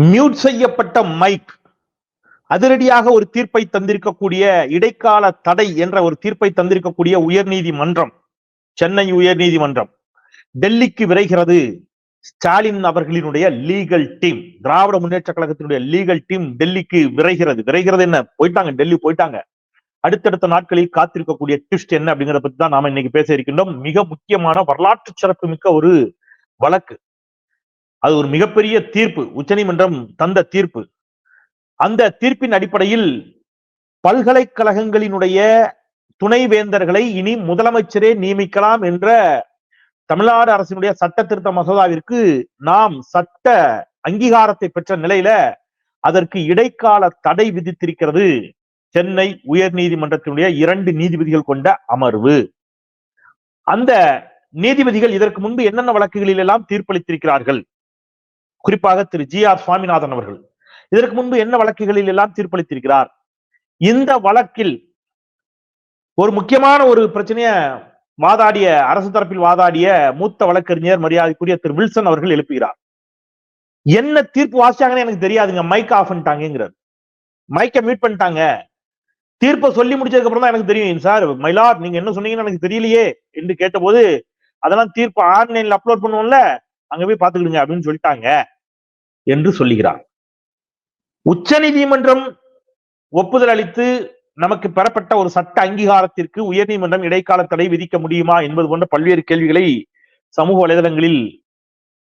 Mute செய்யப்பட்ட mic அதிரடியாக ஒரு தீர்ப்பை தந்திருக்கக்கூடிய இடைக்கால தடை என்ற ஒரு தீர்ப்பை தந்திருக்கக்கூடிய உயர்நீதிமன்றம் சென்னை உயர்நீதிமன்றம் டெல்லிக்கு விரைகிறது. ஸ்டாலின் அவர்களினுடைய லீகல் டீம் திராவிட முன்னேற்ற கழகத்தினுடைய லீகல் டீம் டெல்லிக்கு விரைகிறது. விரைகிறது என்ன? போயிட்டாங்க டெல்லி போயிட்டாங்க. அடுத்தடுத்த நாட்களில் காத்திருக்கக்கூடிய ட்விஸ்ட் என்ன அப்படிங்கறத பத்தி தான் நாம இன்னைக்கு பேச இருக்கின்றோம். மிக முக்கியமான வரலாற்று சிறப்பு மிக்க ஒரு வழக்கு. அது ஒரு மிகப்பெரிய தீர்ப்பு. உச்சநீதிமன்றம் தந்த தீர்ப்பு. அந்த தீர்ப்பின் அடிப்படையில் பல்கலைக்கழகங்களினுடைய துணைவேந்தர்களை இனி முதலமைச்சரே நியமிக்கலாம் என்ற தமிழ்நாடு அரசினுடைய சட்ட திருத்த மசோதாவிற்கு நாம் சட்ட அங்கீகாரத்தை பெற்ற நிலையில அதற்கு இடைக்கால தடை விதித்திருக்கிறது. சென்னை உயர் நீதிமன்றத்தினுடைய இரண்டு நீதிபதிகள் கொண்ட அமர்வு. அந்த நீதிபதிகள் இதற்கு முன்பு என்னென்ன வழக்குகளில் எல்லாம் தீர்ப்பளித்திருக்கிறார்கள்? குறிப்பாக திரு ஜி ஆர் சுவாமிநாதன் அவர்கள். இதற்கு முன்பு என்ன வழக்குகளில் எல்லாம் தீர்ப்பளித்திருக்கிறார்? இந்த வழக்கில் ஒரு முக்கியமான ஒரு பிரச்சனைய வாதாடிய அரசு தரப்பில் வாதாடிய மூத்த வழக்கறிஞர் மரியாதைக்குரிய திரு வில்சன் அவர்கள் எழுப்புகிறார். என்ன தீர்ப்பு வாசிச்சாங்கன்னு எனக்கு தெரியாதுங்க. மைக் ஆஃப் பண்ணிட்டாங்கிறார் மைக்கை மியூட் பண்ணிட்டாங்க. தீர்ப்பை சொல்லி முடிச்சதுக்கு அப்புறம் தான் எனக்கு தெரியும் சார் மயிலார் நீங்க என்ன சொன்னீங்கன்னு எனக்கு தெரியலையே என்று கேட்டபோது அதெல்லாம் தீர்ப்பு ஆன்லைன்ல அப்லோட் பண்ணுவோம்ல அங்க போய் பாத்துக்கிடுங்க அப்படின்னு சொல்லிட்டாங்க. என்று சொல்லுகிறார் உச்ச நீதிமன்றம் ஒப்புதல் அளித்து நமக்கு பெறப்பட்ட ஒரு சட்ட அங்கீகாரத்திற்கு உயர்நீதிமன்றம் இடைக்கால தடை விதிக்க முடியுமா என்பது போன்ற பல்வேறு கேள்விகளை சமூக வலைதளங்களில்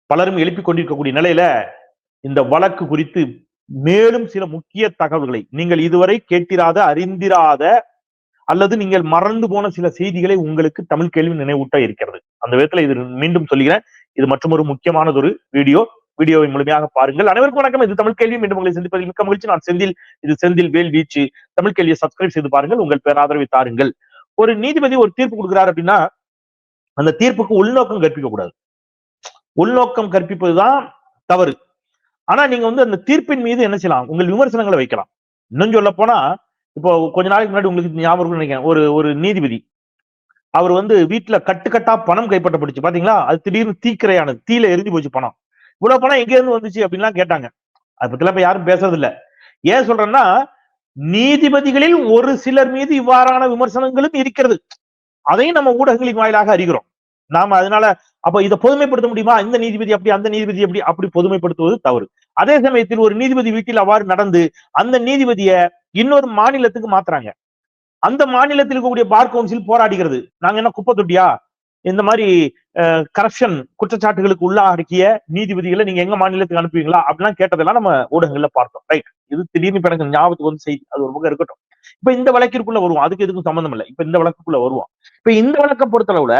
பலரும் எழுப்பிக் கொண்டிருக்கக்கூடிய நிலையில இந்த வழக்கு குறித்து மேலும் சில முக்கிய தகவல்களை நீங்கள் இதுவரை கேட்டிராத அறிந்திராத அல்லது நீங்கள் மறந்து போன சில செய்திகளை உங்களுக்கு தமிழ் கேள்வி நினைவூட்ட இருக்கிறது. அந்த விதத்துல இது மீண்டும் சொல்லுகிறேன். இது மற்றும் ஒரு முக்கியமானதொரு வீடியோ. வீடியோவை முழுமையாக பாருங்கள். அனைவருக்கும் வணக்கம். இது தமிழ் கேள்வி. மீண்டும் உங்களை சந்திப்பதில் மிக்க மகிழ்ச்சி. நான் செந்தில். இது செந்தில் வேல் வீச்சு. தமிழ் கேள்வியை சப்ஸ்கிரைப் செய்து பாருங்கள். உங்கள் பேராதரவை தாருங்கள். ஒரு நீதிபதி ஒரு தீர்ப்பு கொடுக்கிறார் அப்படின்னா அந்த தீர்ப்புக்கு உள்நோக்கம் கற்பிக்க கூடாது உள்நோக்கம் கற்பிப்பதுதான் தவறு. ஆனா நீங்க வந்து அந்த தீர்ப்பின் மீது என்ன செய்யலாம்? உங்கள் விமர்சனங்களை வைக்கலாம். இன்னும் சொல்ல போனா இப்போ கொஞ்ச நாளைக்கு முன்னாடி உங்களுக்கு ஞாபகம் நினைக்கிறேன். ஒரு ஒரு நீதிபதி அவர் வந்து வீட்டுல கட்டுக்கட்டா பணம் கைப்பற்றப்பட்டுச்சு. பாத்தீங்களா? அது திடீர்னு தீக்கிரையானது. தீல எரிஞ்சு போச்சு பணம். இவ்வளவு பணம் எங்க இருந்து வந்துச்சு அப்படின்லாம் கேட்டாங்க. அதை பத்திலாம் இப்ப யாரும் பேசுறது இல்ல ஏன் சொல்றேன்னா நீதிபதிகளில் ஒரு சிலர் மீது இவ்வாறான விமர்சனங்களும் இருக்கிறது. அதையும் நம்ம ஊடகங்களின் வாயிலாக அறிகிறோம். நாம அதனால அப்ப இதை பொதுமைப்படுத்த முடியுமா? இந்த நீதிபதி அப்படி அந்த நீதிபதி அப்படி அப்படி பொதுமைப்படுத்துவது தவறு. அதே சமயத்தில் ஒரு நீதிபதி வீட்டில் அவ்வாறு நடந்து அந்த நீதிபதியை இன்னொரு மாநிலத்துக்கு மாத்துறாங்க. அந்த மாநிலத்தில் இருக்கக்கூடிய பார் கவுன்சில் போராடுகிறது. நாங்க என்ன குப்பை தொட்டியா? இந்த மாதிரி கரப்ஷன் குற்றச்சாட்டுகளுக்கு உள்ளாகிய நீதிபதிகளை நீங்க எங்க மாநிலத்துக்கு அனுப்புவீங்களா? அப்படிலாம் கேட்டதெல்லாம் நம்ம ஊடகங்கள்ல பார்த்தோம். ரைட் இது திடீர்னு இப்ப எனக்கு ஞாபகத்துக்கு வந்து செய்தி. அது ஒரு பக்கம் இருக்கட்டும். இப்ப இந்த வழக்கிற்குள்ள வருவோம். அதுக்கு எதுக்கும் சம்பந்தம் இல்லை. இப்ப இந்த வழக்குக்குள்ள வருவோம். இப்ப இந்த வழக்கை பொறுத்தளவுல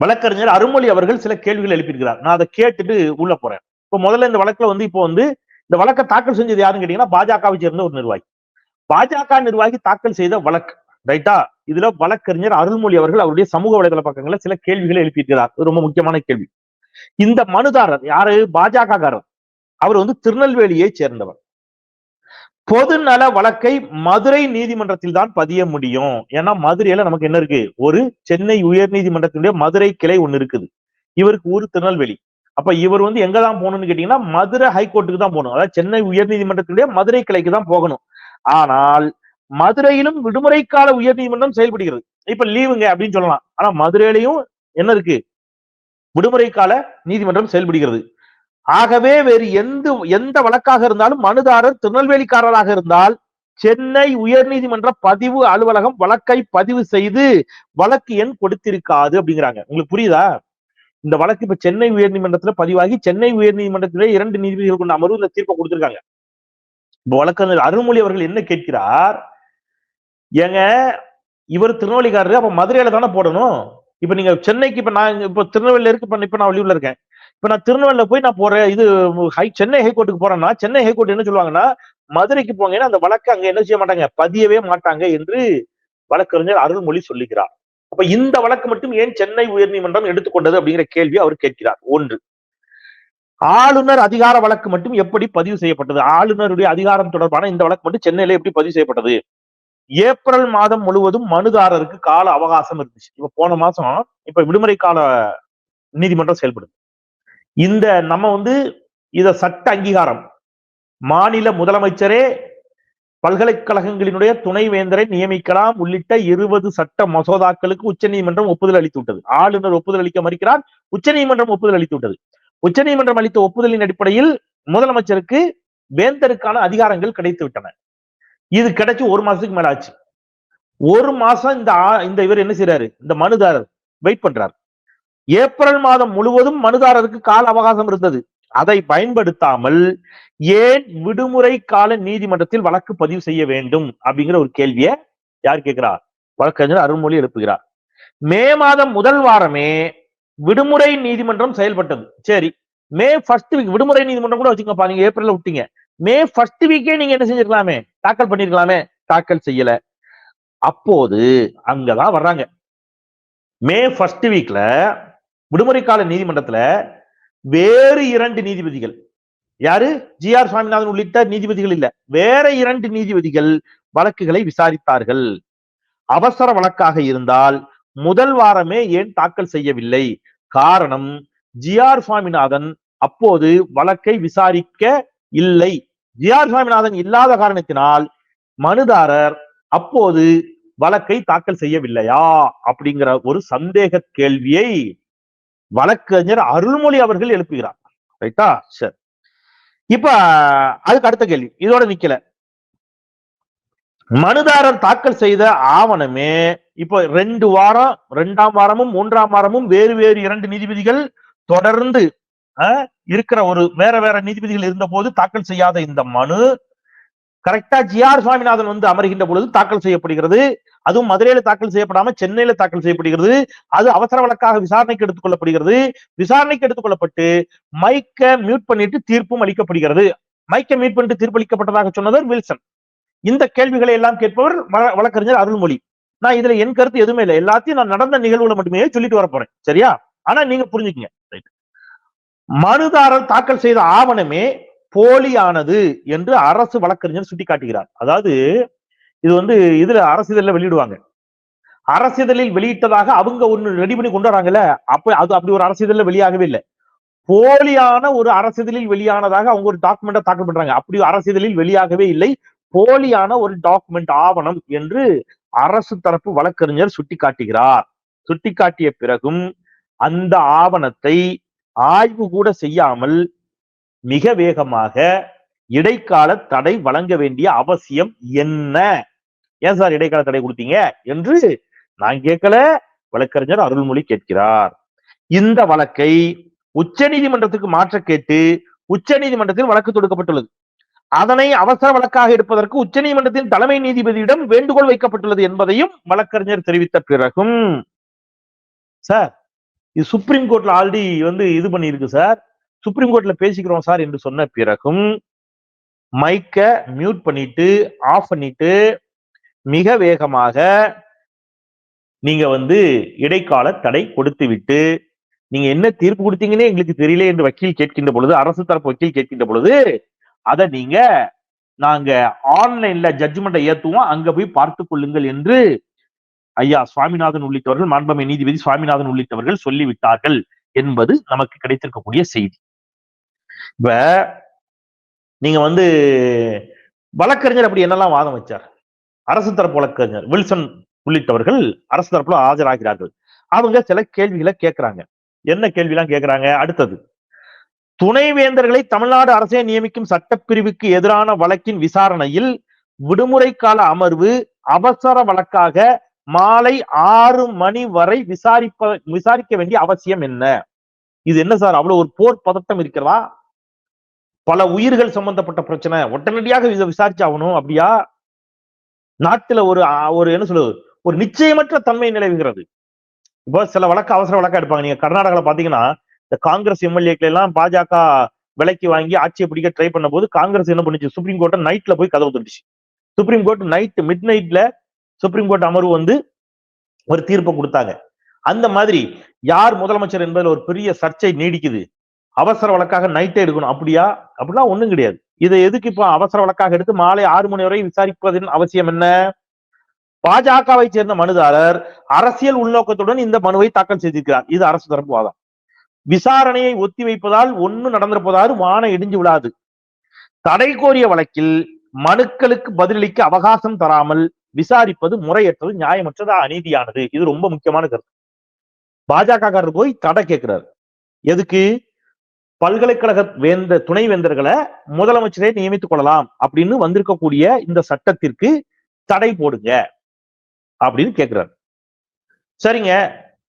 வழக்கறிஞர் அருமொழி அவர்கள் சில கேள்விகள் எழுப்பியிருக்கிறார். நான் அதை கேட்டுட்டு உள்ள போறேன். இப்ப முதல்ல இந்த வழக்குல வந்து இப்போ வந்து இந்த வழக்கை தாக்கல் செஞ்சது யாருன்னு கேட்டீங்கன்னா பாஜகவை சேர்ந்த ஒரு நிர்வாகி. பாஜக நிர்வாகி தாக்கல் செய்த வழக்கு. ரைட்டா இதுல வழக்கறிஞர் அருள்மொழி அவர்கள் அவருடைய சமூக வலைதள பக்கங்கள்ல சில கேள்விகளை எழுப்பியிருக்கிறார். ரொம்ப முக்கியமான கேள்வி. இந்த மனுதாரர் யாரு? பாஜக காரர் அவர் வந்து திருநெல்வேலியை சேர்ந்தவர். பொது நல வழக்கை மதுரை நீதிமன்றத்தில் தான் பதிய முடியும். ஏன்னா மதுரையில நமக்கு என்ன இருக்கு? ஒரு சென்னை உயர் நீதிமன்றத்தினுடைய மதுரை கிளை ஒண்ணு இருக்குது. இவருக்கு ஊர் திருநெல்வேலி. அப்ப இவர் வந்து எங்க தான் போகணும்னு கேட்டீங்கன்னா மதுரை ஹைகோர்ட்டுக்கு தான் போகணும். அதாவது சென்னை உயர் நீதிமன்றத்தினுடைய மதுரை கிளைக்கு தான் போகணும். ஆனால் மதுரையிலும் விடுமுறை கால உயர் நீதிமன்றம் செயல்படுகிறது. இப்ப லீவுங்க அப்படின்னு சொல்லலாம். ஆனா மதுரையிலையும் என்ன இருக்கு? விடுமுறை கால நீதிமன்றம் செயல்படுகிறது. ஆகவே வேறு எந்த எந்த வழக்காக இருந்தாலும் மனுதாரர் திருநெல்வேலிக்காரராக இருந்தால் சென்னை உயர் நீதிமன்ற பதிவு அலுவலகம் வழக்கை பதிவு செய்து வழக்கு எண் கொடுத்திருக்காது அப்படிங்கிறாங்க. உங்களுக்கு புரியுதா? இந்த வழக்கு இப்ப சென்னை உயர் நீதிமன்றத்துல பதிவாகி சென்னை உயர் நீதிமன்றத்திலே இரண்டு நீதிபதிகள் கொண்ட அமர்வு இந்த தீர்ப்பை கொடுத்திருக்காங்க. இப்ப வழக்கறிஞர் அருள்மொழி அவர்கள் என்ன கேட்கிறார்? ஏங்க இவர் திருநெல்வேலிக்காரரு அப்ப மதுரையில தானே போடணும்? இப்ப நீங்க சென்னைக்கு இப்ப நான் இப்ப திருநெல்வேலியில இருக்கு இப்ப நான் வெளியூர்ல இருக்கேன். இப்ப நான் திருநெல்வேலியில போய் நான் போறேன் இது ஹை சென்னை ஹைகோர்ட்டுக்கு போறேன்னா சென்னை ஹைகோர்ட் என்ன சொல்லுவாங்கன்னா மதுரைக்கு போங்கன்னா அந்த வழக்கு அங்க என்ன செய்ய மாட்டாங்க? பதியவே மாட்டாங்க என்று வழக்கறிஞர் அருள்மொழி சொல்லுகிறார். அப்ப இந்த வழக்கு மட்டும் ஏன் சென்னை உயர்நீதிமன்றம் எடுத்துக்கொண்டது அப்படிங்கிற கேள்வி அவர் கேட்கிறார். ஒன்று ஆளுநர் அதிகார வழக்கு மட்டும் எப்படி பதிவு செய்யப்பட்டது? ஆளுநருடைய அதிகாரம் தொடர்பான இந்த வழக்கு மட்டும் சென்னையில எப்படி பதிவு செய்யப்பட்டது? ஏப்ரல் மாதம் முழுவதும் மனுதாரருக்கு கால அவகாசம் இருந்துச்சு. இப்ப போன மாசம் இப்ப விடுமுறை கால நீதிமன்றம் செயல்படுது. இந்த நம்ம வந்து இத சட்ட அங்கீகாரம் மாநில முதலமைச்சரே பல்கலைக்கழகங்களினுடைய துணைவேந்தரை நியமிக்கலாம். உள்ளிட்ட இருபது சட்ட மசோதாக்களுக்கு உச்சநீதிமன்றம் ஒப்புதல் அளித்து விட்டது. ஆளுநர் ஒப்புதல் அளிக்க மறுக்கிறார். உச்சநீதிமன்றம் ஒப்புதல் அளித்து விட்டது. உச்சநீதிமன்றம் அளித்த ஒப்புதலின் அடிப்படையில் முதலமைச்சருக்கு வேந்தருக்கான அதிகாரங்கள் கிடைத்து விட்டன. இது கிடைச்சு ஒரு மாசத்துக்கு மேல ஆச்சு. ஒரு மாசம் இந்த ஆ- இந்த இவர் என்ன செய்யறாரு இந்த மனுதாரர் வெயிட் பண்றார். ஏப்ரல் மாதம் முழுவதும் மனுதாரருக்கு கால அவகாசம் இருந்தது. அதை பயன்படுத்தாமல் ஏன் விடுமுறை கால நீதிமன்றத்தில் வழக்கு பதிவு செய்ய வேண்டும்? அப்படிங்கிற ஒரு கேள்வியை யார் கேட்கிறார் வழக்கறிஞர் அருள்மொழி எழுப்புகிறார். மே மாதம் முதல் வாரமே விடுமுறை நீதிமன்றம் செயல்பட்டது. சரி மே ஃபர்ஸ்ட் வீக் விடுமுறை நீதிமன்றம் கூட வச்சுக்கோப்பா. நீங்க ஏப்ரல்ல விட்டீங்க. மே ஃபர்ஸ்ட் வீக்கே நீங்க என்ன செஞ்சிருக்கலாமே? தாக்கல் பண்ணிருக்கலாமே? தாக்கல் செய்யல. அப்போது அங்கதான் வர்றாங்க. மே ஃபர்ஸ்ட் வீக்ல விடுமுறை கால நீதிமன்றத்துல வேறு இரண்டு நீதிபதிகள். யாரு? ஜி ஆர் சுவாமிநாதன் உள்ளிட்ட நீதிபதிகள் இல்ல. வேற இரண்டு நீதிபதிகள் வழக்குகளை விசாரித்தார்கள். அவசர வழக்காக இருந்தால் முதல் வாரமே ஏன் தாக்கல் செய்யவில்லை? காரணம் ஜி ஆர் சுவாமிநாதன் அப்போது வழக்கை விசாரிக்க இல்லை. ஜி ஆர் சுவாமிநாதன் இல்லாத காரணத்தினால் மனுதாரர் அப்போது வழக்கை தாக்கல் செய்யவில்லையா? அப்படிங்கிற ஒரு சந்தேக கேள்வியை வழக்கறிஞர் அருள்மொழி அவர்கள் எழுப்புகிறார். ரைட்டா சரி. இப்ப அதுக்கு அடுத்த கேள்வி. இதோட நிக்கல. மனுதாரர் தாக்கல் செய்த ஆவணமே இப்ப ரெண்டு வாரம் ரெண்டாம் வாரமும் மூன்றாம் வாரமும் வேறு வேறு இரண்டு நீதிபதிகள் தொடர்ந்து இருக்கிற ஒரு வேற வேற நீதிபதிகள் இருந்த போது தாக்கல் செய்யாத இந்த மனு கரெக்டா ஜி ஆர் சுவாமிநாதன் வந்து அமர்கின்ற பொழுது தாக்கல் செய்யப்படுகிறது. அதுவும் மதுரையில தாக்கல் செய்யப்படாம சென்னையில தாக்கல் செய்யப்படுகிறது. அது அவசர வழக்காக விசாரணைக்கு எடுத்துக்கொள்ளப்படுகிறது விசாரணைக்கு எடுத்துக்கொள்ளப்பட்டு மைக்க மியூட் பண்ணிட்டு தீர்ப்பும் அளிக்கப்படுகிறது. மைக்க மியூட் பண்ணிட்டு தீர்ப்பு அளிக்கப்பட்டதாக சொன்னவர் வில்சன். இந்த கேள்விகளை எல்லாம் கேட்பவர் வழக்கறிஞர் அருள்மொழி. நான் இதுல என் கருத்து எதுவுமே இல்லை. எல்லாத்தையும் நான் நடந்த நிகழ்வுல மட்டுமே சொல்லிட்டு வர போறேன். சரியா? ஆனா நீங்க புரிஞ்சுக்கீங்க. மனுதாரர் தாக்கல் செய்த ஆவணமே போலியானது என்று அரசு வழக்கறிஞர் சுட்டிக்காட்டுகிறார். அதாவது இது வந்து இதுல அரசிதழில் வெளியிடுவாங்க. அரசிதழில் வெளியிட்டதாக அவங்க ஒன்று ரெடி பண்ணி கொண்டு வராங்கல்ல அப்ப அது அப்படி ஒரு அரசிதழில் வெளியாகவே இல்லை. போலியான ஒரு அரசிதழில் வெளியானதாக அவங்க ஒரு டாக்குமெண்ட்டை தாக்கல் பண்றாங்க. அப்படி அரசிதழில் வெளியாகவே இல்லை. போலியான ஒரு டாக்குமெண்ட் ஆவணம் என்று அரசு தரப்பு வழக்கறிஞர் சுட்டிக்காட்டுகிறார். சுட்டிக்காட்டிய பிறகும் அந்த ஆவணத்தை ஆய்வு கூட செய்யாமல் மிக வேகமாக இடைக்கால தடை வழங்க வேண்டிய அவசியம் என்ன? ஏன் சார் இடைக்கால தடை கொடுத்தீங்க? என்று நான் கேட்கல. வழக்கறிஞர் அருள்மொழி கேட்கிறார். இந்த வழக்கை உச்சநீதிமன்றத்துக்கு மாற்ற கேட்டு உச்சநீதிமன்றத்தில் வழக்கு தொடுக்கப்பட்டுள்ளது. அதனை அவசர வழக்காக எடுப்பதற்கு உச்சநீதிமன்றத்தின் தலைமை நீதிபதியிடம் வேண்டுகோள் வைக்கப்பட்டுள்ளது என்பதையும் வழக்கறிஞர் தெரிவித்த பிறகும் சார் இது சுப்ரீம் கோர்ட்ல ஆல்ரெடி வந்து இது பண்ணியிருக்கு சார் சுப்ரீம் கோர்ட்ல பேசிக்கிறோம் சார் என்று சொன்ன பிறகும் மைக்க மியூட் பண்ணிட்டு ஆஃப் பண்ணிட்டு மிக வேகமாக நீங்க வந்து இடைக்கால தடை கொடுத்து விட்டு நீங்க என்ன தீர்ப்பு கொடுத்தீங்கன்னே எங்களுக்கு தெரியல என்று வக்கீல் கேட்கின்ற பொழுது அரசு தரப்பு வக்கீல் கேட்கின்ற பொழுது அதை நீங்க நாங்க ஆன்லைன்ல ஜட்ஜ்மெண்ட்டை ஏத்துவோம் அங்க போய் பார்த்து கொள்ளுங்கள் என்று ஐயா சுவாமிநாதன் உள்ளிட்டவர்கள் மாண்பமை நீதிபதி சுவாமிநாதன் உள்ளிட்டவர்கள் சொல்லிவிட்டார்கள் என்பது நமக்கு கிடைத்திருக்கக்கூடிய செய்தி. இப்ப நீங்க வந்து வழக்கறிஞர் அப்படி என்னெல்லாம் வாதம் வச்சார்? அரசு தரப்பு வழக்கறிஞர் வில்சன் உள்ளிட்டவர்கள் அரசு தரப்புல ஆஜராகிறார்கள். அவங்க சில கேள்விகளை கேட்கிறாங்க. என்ன கேள்விலாம் கேட்கிறாங்க? அடுத்தது துணைவேந்தர்களை தமிழ்நாடு அரசே நியமிக்கும் சட்டப்பிரிவுக்கு எதிரான வழக்கின் விசாரணையில் விடுமுறை கால அமர்வு அவசர வழக்காக மாலை ஆறு மணி வரை விசாரிப்ப விசாரிக்க வேண்டிய அவசியம் என்ன? இது என்ன சார்? அவ்வளவு ஒரு போர் பதட்டம் இருக்கிறதா? பல உயிர்கள் சம்பந்தப்பட்ட பிரச்சனை. உடனடியாக இதை விசாரிச்சாகணும் அப்படியா? நாட்டுல ஒரு ஒரு என்ன சொல்லுவது ஒரு நிச்சயமற்ற தன்மை நிலவுகிறது. இப்போ சில வழக்கு அவசர வழக்கா எடுப்பாங்க. நீங்க கர்நாடகாவில் பாத்தீங்கன்னா இந்த காங்கிரஸ் எம்எல்ஏக்கள் எல்லாம் பாஜக விலைக்கு வாங்கி ஆட்சியை பிடிக்க ட்ரை பண்ண போது காங்கிரஸ் என்ன பண்ணுச்சு? சுப்ரீம் கோர்ட்டை நைட்ல போய் கதவு தந்துச்சு சுப்ரீம் கோர்ட் நைட் மிட் நைட்ல சுப்ரீம் கோர்ட் அமர்வு வந்து ஒரு தீர்ப்பை கொடுத்தாங்க. அந்த மாதிரி யார் முதலமைச்சர் என்பதில் ஒரு பெரிய சர்ச்சை நீடிக்குது. அவசர வழக்காக நைட்டே எடுக்கணும். அப்படியா? அப்படிலாம் ஒண்ணும் கிடையாது. இதை எதுக்கு இப்போ அவசர வழக்காக எடுத்து மாலை ஆறு மணி வரை விசாரிப்பதன் அவசியம் என்ன? பாஜகவை சேர்ந்த மனுதாரர் அரசியல் உள்நோக்கத்துடன் இந்த மனுவை தாக்கல் செய்திருக்கிறார். இது அரசு தரப்பு வாதம் விசாரணையை ஒத்திவைப்பதால் ஒண்ணு நடந்திருப்பதால் வானம் இடிஞ்சு விடாது தடை கோரிய வழக்கில் மனுக்களுக்கு பதிலளிக்க அவகாசம் தராமல் விசாரிப்பது முறையற்றது நியாயமற்றது அநீதியானது. இது ரொம்ப முக்கியமான கருத்து. பாஜக போய் தடை கேட்கிறாரு. எதுக்கு? பல்கலைக்கழக வேந்த துணை வேந்தர்களை முதலமைச்சரே நியமித்துக் கொள்ளலாம் அப்படின்னு வந்திருக்கக்கூடிய இந்த சட்டத்திற்கு தடை போடுங்க அப்படின்னு கேட்கிறாரு. சரிங்க.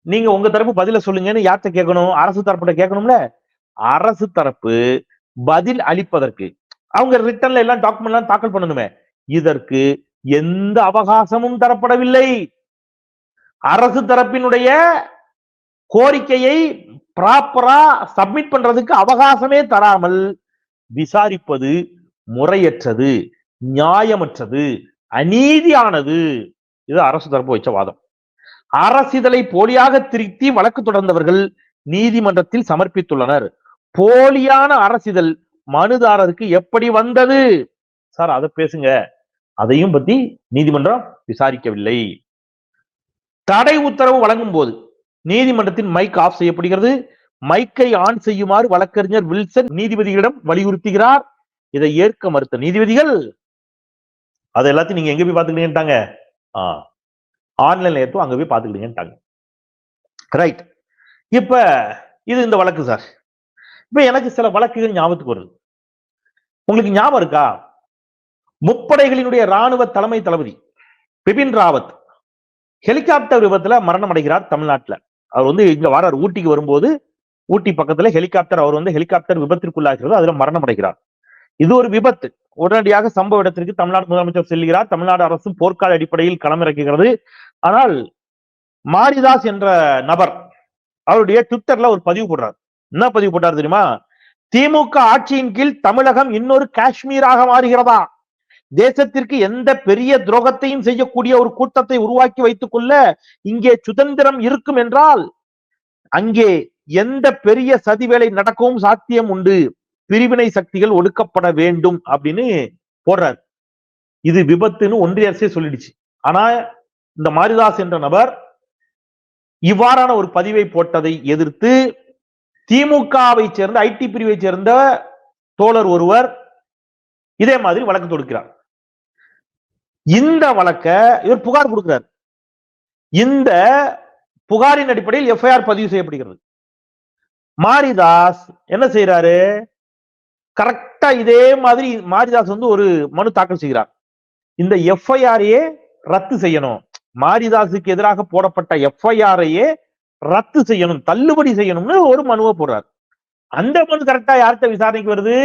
நீங்க உங்க தரப்பு பதில சொல்லுங்கன்னு யார்கிட்ட கேட்கணும்? அரசு தரப்புல கேட்கணும்ல? அரசு தரப்பு பதில் அளிப்பதற்கு. அவங்க ரிட்டர்ன்ல எல்லாம் டாக்குமெண்ட் எல்லாம் தாக்கல் பண்ணணுமே. இதற்கு எந்த அவகாசமும் தரப்படவில்லை. அரசு தரப்பினுடைய கோரிக்கையை ப்ராப்பரா சப்மிட் பண்றதுக்கு அவகாசமே தராமல் விசாரிப்பது முறையற்றது நியாயமற்றது அநீதியானது. இது அரசு தரப்பு வச்ச வாதம். இதழை போலியாக திருத்தி வழக்கு தொடர்ந்தவர்கள் நீதிமன்றத்தில் சமர்ப்பித்துள்ளனர். போலியான அரசிதழ் மனுதாரருக்கு எப்படி வந்தது? சார் அதை பேசுங்க. அதையும் பத்தி நீதிமன்றம் விசாரிக்கவில்லை. தடை உத்தரவு வழங்கும் போது நீதிமன்றத்தின் மைக் ஆஃப் செய்யப்படுகிறது. மைக்கை ஆன் செய்யுமாறு வழக்கறிஞர் வில்சன் நீதிபதிகளிடம் வலியுறுத்துகிறார். இதை ஏற்க மறுத்த நீதிபதிகள் அதை எல்லாத்தையும் நீங்க எங்க போய் பாத்துக்கிட்டீங்கன்ட்டாங்க ஆன்லைன்ல ஏற்றும் அங்க போய் பாத்துக்கிட்டீங்கன்ட்டாங்க ரைட் இப்ப இது இந்த வழக்கு சார். இப்ப எனக்கு சில வழக்குகள் ஞாபகத்துக்கு வருது. உங்களுக்கு ஞாபகம் இருக்கா? முப்படைகளினுடைய ராணுவ தலைமை தளபதி பிபின் ராவத் ஹெலிகாப்டர் விபத்துல மரணம் அடைகிறார் தமிழ்நாட்டுல. அவர் வந்து இங்க வரார். ஊட்டிக்கு வரும்போது ஊட்டி பக்கத்துல ஹெலிகாப்டர் அவர் வந்து ஹெலிகாப்டர் விபத்திற்குள்ளாகிறது. அதுல மரணம் அடைகிறார் இது ஒரு விபத்து. உடனடியாக சம்பவ இடத்திற்கு தமிழ்நாடு முதலமைச்சர் செல்கிறார். தமிழ்நாடு அரசு போர்க்கால அடிப்படையில் களமிறக்குகிறது. ஆனால் மாரிதாஸ் என்ற நபர் அவருடைய ட்விட்டர்ல ஒரு பதிவு போடுறார். என்ன பதிவு போட்டார் தெரியுமா? திமுக ஆட்சியின் கீழ் தமிழகம் இன்னொரு காஷ்மீராக மாறுகிறதா? தேசத்திற்கு எந்த பெரிய துரோகத்தையும் செய்யக்கூடிய ஒரு கூட்டத்தை உருவாக்கி வைத்துக் கொள்ள இங்கே சுதந்திரம் இருக்கும் என்றால் அங்கே எந்த பெரிய சதி வேலை நடக்கவும் சாத்தியம் உண்டு. பிரிவினை சக்திகள் ஒடுக்கப்பட வேண்டும் அப்படின்னு போடுறார். இது விபத்துன்னு ஒன்றிய அரசே சொல்லிடுச்சு. ஆனா இந்த மாரிதாஸ் என்ற நபர் இவ்வாறான ஒரு பதிவை போட்டதை எதிர்த்து திமுகவை சேர்ந்த ஐடி பிரிவை சேர்ந்த தோழர் ஒருவர் இதே மாதிரி வழக்கு தொடுக்கிறார். இந்த வழக்க இவர் புகார் கொடுக்கிறார். இந்த புகாரின் அடிப்படையில் எஃப்ஐஆர் பதிவு செய்யப்படுகிறது. மாரிதாஸ் என்ன செய்யறாரு கரெக்டா இதே மாதிரி மாரிதாஸ் வந்து ஒரு மனு தாக்கல் செய்கிறார். இந்த எஃப்ஐஆரையே ரத்து செய்யணும். மாரிதாஸுக்கு எதிராக போடப்பட்ட எஃப்ஐஆரையே ரத்து செய்யணும் தள்ளுபடி செய்யணும்னு ஒரு மனுவை போடுறார். அந்த மனு கரெக்டா யார்கிட்ட விசாரணைக்கு வருது?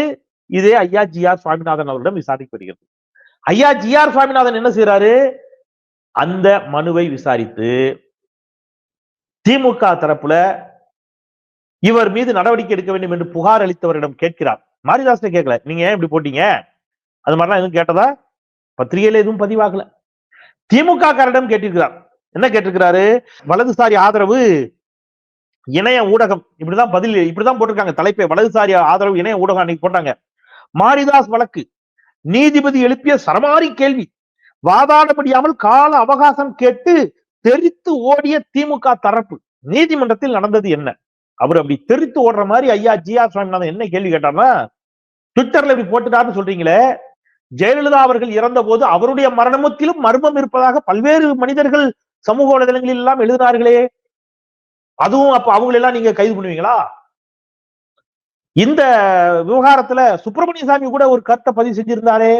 இதே ஐயா ஜி ஆர் சுவாமிநாதன் அவரிடம் விசாரிக்கப்படுகிறது வருகிறது. ஐயா ஜி ஆர் சுவாமிநாதன் என்ன செய்யறாரு அந்த மனுவை விசாரித்து திமுக தரப்புல இவர் மீது நடவடிக்கை எடுக்க வேண்டும் என்று புகார் அளித்தவரிடம் கேட்கிறார். மாரிதாசன் கேட்கல. நீங்க ஏன் இப்படி போட்டீங்க? அது மாதிரிலாம் எதுவும் கேட்டதா? பத்திரிகையில எதுவும் பதிவாகல. திமுக காரிடம் கேட்டிருக்கிறார். என்ன கேட்டிருக்கிறாரு? வலதுசாரி ஆதரவு இணைய ஊடகம். இப்படிதான் பதில் இப்படிதான் போட்டிருக்காங்க தலைப்பை. வலதுசாரி ஆதரவு இணைய ஊடகம் அன்னைக்கு போட்டாங்க. மாரிதாஸ் வழக்கு. நீதிபதி எழுப்பிய சரமாரி கேள்வி. வாதாட முடியாமல் கால அவகாசம் கேட்டு தெரித்து ஓடிய திமுக தரப்பு. நீதிமன்றத்தில் நடந்தது என்ன? அவர் அப்படி தெரித்து ஓடுற மாதிரி ஐயா ஜி ஆர் சுவாமிநாதன் என்ன கேள்வி கேட்டார்னா ட்விட்டர்ல இப்படி போட்டுட்டாருன்னு சொல்றீங்களே ஜெயலலிதா அவர்கள் இறந்த போது அவருடைய மரணமத்திலும் மர்மம் இருப்பதாக பல்வேறு மனிதர்கள் சமூக வலைதளங்களில் எல்லாம் எழுதினார்களே. அதுவும் அப்ப அவங்களெல்லாம் நீங்க கைது பண்ணுவீங்களா? இந்த விவகாரத்துல சுப்பிரமணிய சாமி கூட ஒரு கருத்தை பதிவு செஞ்சிருந்தாரே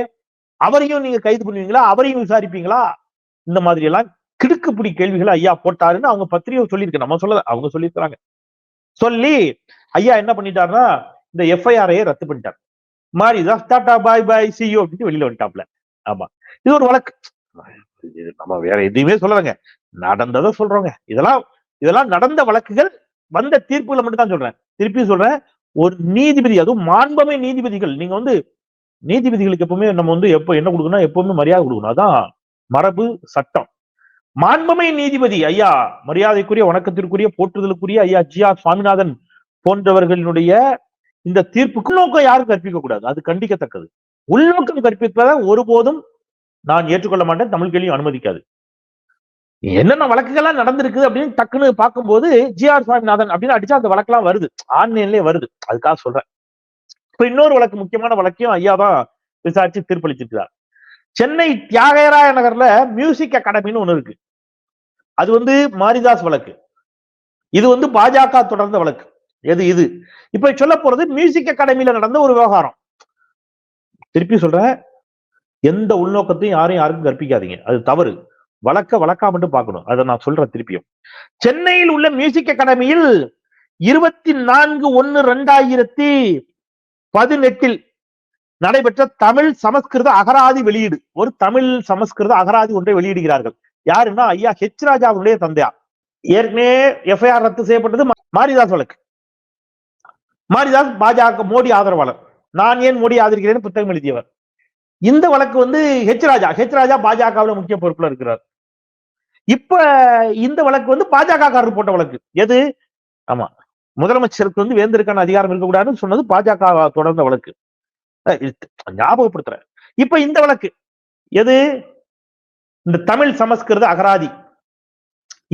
அவரையும் நீங்க கைது பண்ணுவீங்களா அவரையும் விசாரிப்பீங்களா? இந்த மாதிரி எல்லாம் கிடுக்குப்பிடி கேள்விகளை ஐயா போட்டாருன்னு அவங்க பத்திரிகை சொல்லியிருக்கு. நம்ம சொல்ல அவங்க சொல்லியிருக்கிறாங்க. சொல்லி ஐயா என்ன பண்ணிட்டாருன்னா இந்த எஃப்ஐஆரையே ரத்து பண்ணிட்டார். மாரிதான் டாடா பாய் பாய் சியோ அப்படின்னு வெளியில வந்துட்டாப்ல ஆமா. இது ஒரு வழக்கு. நம்ம வேற எதுவுமே சொல்லலைங்க. நடந்ததை சொல்றோங்க. இதெல்லாம் இதெல்லாம் நடந்த வழக்குகள் வந்த தீர்ப்புகளை மட்டும் தான் சொல்றேன். திருப்பி சொல்றேன். ஒரு நீதிபதி அதுவும் மாண்பமை நீதிபதிகள். நீங்க வந்து நீதிபதிகளுக்கு எப்பவுமே நம்ம வந்து எப்ப என்ன கொடுக்கணும் எப்பவுமே மரியாதை கொடுக்கணும். அதான் மரபு சட்டம். மாண்பமை நீதிபதி ஐயா மரியாதைக்குரிய வணக்கத்திற்குரிய போற்றுதலுக்குரிய ஐயா ஜி ஆர் சுவாமிநாதன் போன்றவர்களினுடைய இந்த தீர்ப்புக்கு நோக்கம் யாரும் கற்பிக்க கூடாது. அது கண்டிக்கத்தக்கது. உள்நோக்கம் கற்பிப்பதை ஒருபோதும் நான் ஏற்றுக்கொள்ள மாட்டேன். தமிழ் கேள்வியும் அனுமதிக்காது. என்னென்ன வழக்குகள்லாம் நடந்திருக்குது அப்படின்னு டக்குன்னு பார்க்கும்போது ஜி ஆர் சுவாமிநாதன் அப்படின்னு அடிச்சா அந்த வழக்கெல்லாம் வருது. ஆன்லைன்லயே வருது. அதுக்காக சொல்றேன். இப்ப இன்னொரு வழக்கு முக்கியமான வழக்கையும் ஐயா தான் விசாரிச்சு தீர்ப்பளிச்சிருக்கிறார். சென்னை தியாகராய நகர்ல மியூசிக் அகாடமின்னு ஒண்ணு இருக்கு. அது வந்து மாரிதாஸ் வழக்கு. இது வந்து பாஜக தொடர்ந்த வழக்கு. எது இது? இப்ப சொல்ல போறது மியூசிக் அகாடமியில நடந்த ஒரு விவகாரம். திருப்பி சொல்றேன். எந்த உள்நோக்கத்தையும் யாரையும் யாருக்கும் கற்பிக்காதீங்க. அது தவறு. வழக்க வழக்கா மட்டும் பார்க்கணும். அதை நான் சொல்றேன் திருப்பியும். சென்னையில் உள்ள மியூசிக் அகாடமியில் இருபத்தி நான்கு ஒன்னு ரெண்டாயிரத்தி பதினெட்டில் நடைபெற்ற தமிழ் சமஸ்கிருத அகராதி வெளியீடு. ஒரு தமிழ் சமஸ்கிருத அகராதி ஒன்றை வெளியிடுகிறார்கள். யாருன்னா ஐயா ஹெச் ராஜாவுடைய தந்தையார். ஏற்கனவே எஃப்ஐஆர் ரத்து செய்யப்பட்டது மாரிதாஸ் வழக்கு. மாரிதாஸ் பாஜக மோடி ஆதரவாளர். நான் ஏன் மோடி ஆதரிக்கிறேன் புத்தகம் எழுதியவர். இந்த வழக்கு வந்து ஹெச் ராஜா. ஹெச் ராஜா பாஜகவில் முக்கிய பொறுப்புல இருக்கிறார். இப்ப இந்த வழக்கு வந்து பாஜக காரர் போட்ட வழக்கு. எது? ஆமா. முதலமைச்சருக்கு வந்து வேந்தருக்கான அதிகாரம் இருக்கக்கூடாதுன்னு சொன்னது பாஜக தொடர்ந்த வழக்கு. ஞாபகப்படுத்துறேன். இப்ப இந்த வழக்கு. எது? இந்த தமிழ் சமஸ்கிருத அகராதி.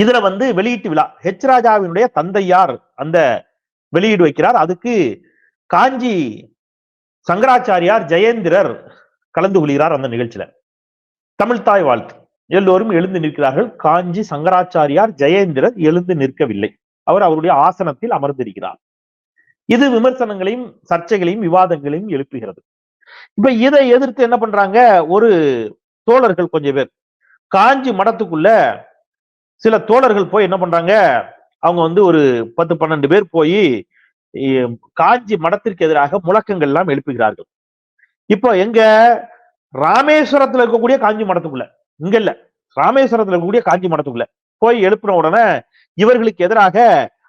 இதுல வந்து வெளியீட்டு விழா. ஹெச் ராஜாவினுடைய தந்தையார் அந்த வெளியீடு வைக்கிறார். அதுக்கு காஞ்சி சங்கராச்சாரியார் ஜெயேந்திரர் கலந்து கொள்கிறார் அந்த நிகழ்ச்சியில. தமிழ் தாய் வாழ்த்து. எல்லோரும் எழுந்து நிற்கிறார்கள். காஞ்சி சங்கராச்சாரியார் ஜெயேந்திரர் எழுந்து நிற்கவில்லை. அவர் அவருடைய ஆசனத்தில் அமர்ந்திருக்கிறார். இது விமர்சனங்களையும் சர்ச்சைகளையும் விவாதங்களையும் எழுப்புகிறது. இப்ப இதை எதிர்த்து என்ன பண்றாங்க? ஒரு தோழர்கள் கொஞ்சம் பேர். காஞ்சி மடத்துக்குள்ள சில தோழர்கள் போய் என்ன பண்றாங்க? அவங்க வந்து ஒரு பத்து பன்னெண்டு பேர் போய் காஞ்சி மடத்திற்கு எதிராக முழக்கங்கள் எல்லாம் எழுப்புகிறார்கள். இப்போ எங்க ராமேஸ்வரத்துல இருக்கக்கூடிய காஞ்சி மடத்துக்குள்ள இங்க இல்ல. ராமேஸ்வரத்துல இருக்கக்கூடிய காஞ்சி மடத்துக்குள்ள. போய் எழுப்பின உடனே இவர்களுக்கு எதிராக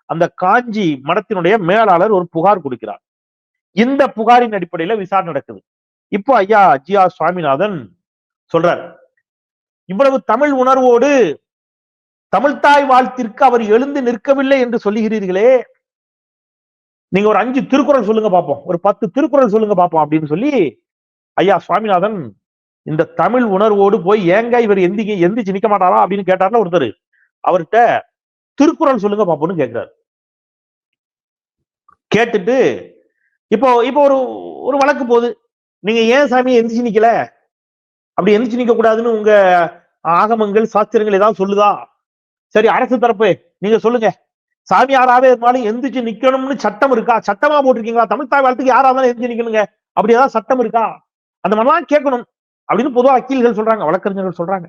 அந்த காஞ்சி மடத்தினுடைய மேலாளர் ஒரு புகார் கொடுக்கிறார். இந்த புகாரின் அடிப்படையில விசாரணை நடக்குது. இப்போ ஐயா ஜி ஆர் சுவாமிநாதன் சொல்றார். இவ்வளவு தமிழ் உணர்வோடு தமிழ்தாய் வாழ்த்திற்கு அவர் எழுந்து நிற்கவில்லை என்று சொல்லுகிறீர்களே. நீங்க ஒரு அஞ்சு திருக்குறள் சொல்லுங்க பார்ப்போம் ஒரு பத்து திருக்குறள் சொல்லுங்க பார்ப்போம் அப்படின்னு சொல்லி ஐயா சுவாமிநாதன் இந்த தமிழ் உணர்வோடு போய் ஏங்க இவர் எந்திங்க எந்திரிச்சு நிக்க மாட்டாரா அப்படின்னு கேட்டார்ல ஒருத்தர். அவர்கிட்ட திருக்குறள் சொல்லுங்க பாப்போம்னு கேட்கிறாரு கேட்டுட்டு இப்போ இப்போ ஒரு ஒரு வழக்கு போகுது. நீங்க ஏன் சாமி எந்திரிச்சு நிக்கல? அப்படி எந்திரிச்சு நிக்க கூடாதுன்னு உங்க ஆகமங்கள் சாஸ்திரங்கள் ஏதாவது சொல்லுதா? சரி அரசு தரப்பு நீங்க சொல்லுங்க. சாமி யாராவே இருந்தாலும் எந்திரிச்சு நிக்கணும்னு சட்டம் இருக்கா? சட்டமா போட்டிருக்கீங்களா? தமிழ் தாய் வாழ்த்துக்கு யாரா இருந்தாலும் எந்திரிச்சு நிக்கணுங்க. அப்படி ஏதாவது சட்டம் இருக்கா? அந்த மாதிரிலாம் கேட்கணும். அப்படின்னு பொதுவாக வக்கீல்கள் சொல்றாங்க வழக்கறிஞர்கள் சொல்றாங்க.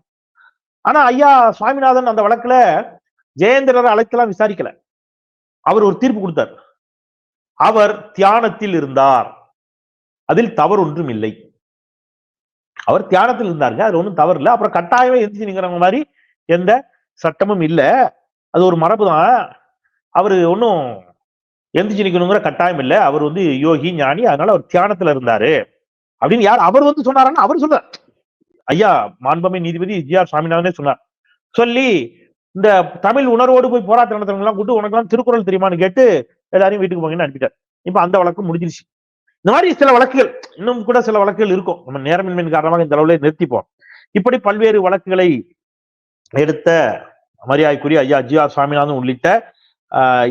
ஆனா ஐயா சுவாமிநாதன் அந்த வழக்குல ஜெயேந்திரரை அழைக்கலாம் விசாரிக்கல. அவர் ஒரு தீர்ப்பு கொடுத்தார். அவர் தியானத்தில் இருந்தார். அதில் தவறு ஒன்றும் இல்லை. அவர் தியானத்தில் இருந்தாருங்க அது ஒன்றும் தவறு இல்லை. அப்புறம் கட்டாயமே எந்திரிச்சு நிக்கிறவங்க மாதிரி எந்த சட்டமும் இல்லை. அது ஒரு மரபு தான். அவரு ஒன்றும் எந்திரிச்சு நிற்கணுங்கிற கட்டாயம் இல்லை. அவர் வந்து யோகி ஞானி அதனால அவர் தியானத்துல இருந்தாரு. அப்படின்னு யார் அவர் வந்து சொன்னாரான்னு அவர் சொல்றார். ஐயா மாண்பமை நீதிபதி ஜி ஆர் சுவாமிநாதனே சொன்னார். சொல்லி இந்த தமிழ் உணர்வோடு போய் போராட்டம் நடத்துறவங்க கூட்டு உனக்கெல்லாம் திருக்குறள் தெரியுமான்னு கேட்டு எல்லாரையும் வீட்டுக்கு போங்கன்னு அனுப்பிட்டார். இப்ப அந்த வழக்கு முடிஞ்சிருச்சு. இந்த மாதிரி சில வழக்குகள் இன்னும் கூட சில வழக்குகள் இருக்கும். நம்ம நேரமின்மையின் காரணமாக இந்த அளவுல நிறுத்திப்போம். இப்படி பல்வேறு வழக்குகளை எடுத்த மரியாதைக்குரிய ஐயா ஜி ஆர் சுவாமிநாதன் உள்ளிட்ட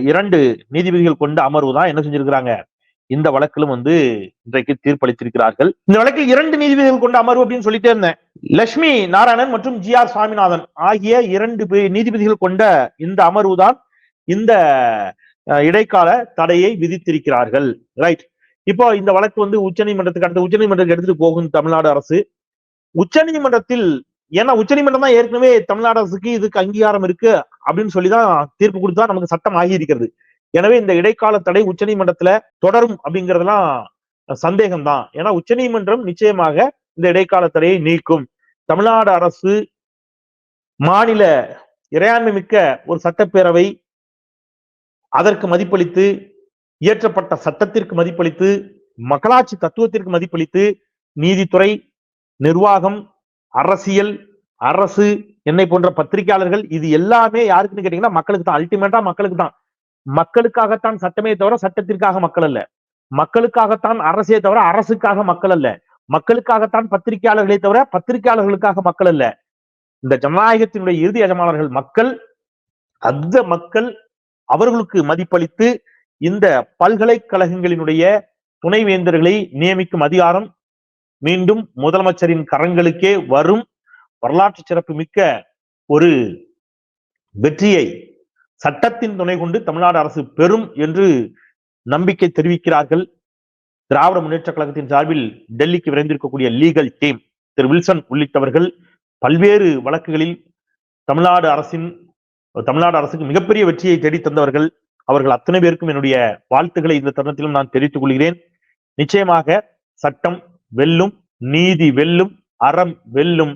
இரண்டு நீதிபதிகள் கொண்ட அமர்வு தான் என்ன செஞ்சிருக்கிறாங்க? இந்த வழக்கிலும் வந்து இன்றைக்கு தீர்ப்பளித்திருக்கிறார்கள். இந்த வழக்கில் இரண்டு நீதிபதிகள் கொண்ட அமர்வு அப்படின்னு சொல்லிட்டே இருந்தேன். லட்சுமி நாராயணன் மற்றும் ஜி ஆர் சுவாமிநாதன் ஆகிய இரண்டு நீதிபதிகள் கொண்ட இந்த அமர்வு தான் இந்த இடைக்கால தடையை விதித்திருக்கிறார்கள். ரைட் இப்போ இந்த வழக்கு வந்து உச்சநீதிமன்றத்துக்கு அடுத்து உச்சநீதிமன்றத்துக்கு எடுத்துட்டு போகும் தமிழ்நாடு அரசு. உச்சநீதிமன்றத்தில் ஏன்னா உச்சநீதிமன்றம் தான் ஏற்கனவே தமிழ்நாடு அரசுக்கு இதுக்கு அங்கீகாரம் இருக்கு அப்படின்னு சொல்லிதான் தீர்ப்பு கொடுத்தா நமக்கு சட்டம் ஆகி இருக்கிறது எனவே இந்த இடைக்கால தடை உச்சநீதிமன்றத்துல தொடரும் அப்படிங்கறதெல்லாம் சந்தேகம் தான் ஏன்னா உச்சநீதிமன்றம் நிச்சயமாக இந்த இடைக்கால தடையை நீக்கும். தமிழ்நாடு அரசு மாநில இறையாண்மை மிக்க ஒரு சட்டப்பேரவை அதற்கு மதிப்பளித்து இயற்றப்பட்ட சட்டத்திற்கு மதிப்பளித்து மக்களாட்சி தத்துவத்திற்கு மதிப்பளித்து நீதித்துறை நிர்வாகம் அரசியல் அரசு என்னை போன்ற பத்திரிகையாளர்கள் இது எல்லாமே யாருக்குன்னு கேட்டீங்கன்னா மக்களுக்கு தான் அல்டிமேட்டா மக்களுக்கு தான் மக்களுக்காகத்தான் சட்டமே தவிர சட்டத்திற்காக மக்கள் அல்ல. மக்களுக்காகத்தான் அரசே தவிர அரசுக்காக மக்கள் அல்ல. மக்களுக்காகத்தான் பத்திரிகையாளர்களே தவிர பத்திரிகையாளர்களுக்காக மக்கள் அல்ல. இந்த ஜனநாயகத்தினுடைய இறுதி எஜமானர்கள் மக்கள் அந்த மக்கள் அவர்களுக்கு மதிப்பளித்து இந்த பல்கலைக்கழகங்களினுடைய துணைவேந்தர்களை நியமிக்கும் அதிகாரம் மீண்டும் முதலமைச்சரின் கரங்களுக்கே வரும். வரலாற்று சிறப்பு மிக்க ஒரு வெற்றியை சட்டத்தின் துணை கொண்டு தமிழ்நாடு அரசு பெறும் என்று நம்பிக்கை தெரிவிக்கிறார்கள். திராவிட முன்னேற்ற கழகத்தின் சார்பில் டெல்லிக்கு விரைந்திருக்கக்கூடிய லீகல் டீம் திரு வில்சன் உள்ளிட்டவர்கள் பல்வேறு வழக்குகளில் தமிழ்நாடு அரசின் தமிழ்நாடு அரசுக்கு மிகப்பெரிய வெற்றியை தேடி தந்தவர்கள். அவர்கள் அத்தனை பேருக்கும் என்னுடைய வாழ்த்துக்களை இந்த தருணத்திலும் நான் தெரிவித்துக் கொள்கிறேன். நிச்சயமாக சட்டம் வெல்லும் நீதி வெல்லும் அறம் வெல்லும்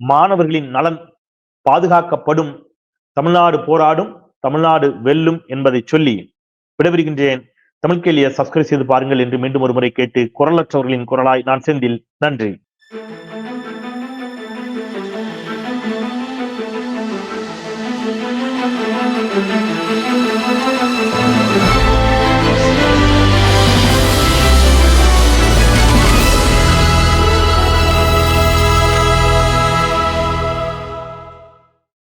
மாணவர்களின் நலன் பாதுகாக்கப்படும் தமிழ்நாடு போராடும் தமிழ்நாடு வெல்லும் என்பதை சொல்லி விடைபெறுகின்றேன். தமிழ் கேள்வியை சப்ஸ்கிரைப் செய்து பாருங்கள் என்று மீண்டும் ஒரு முறை கேட்டு குரலற்றவர்களின் குரலாய் நான் செந்தில். நன்றி.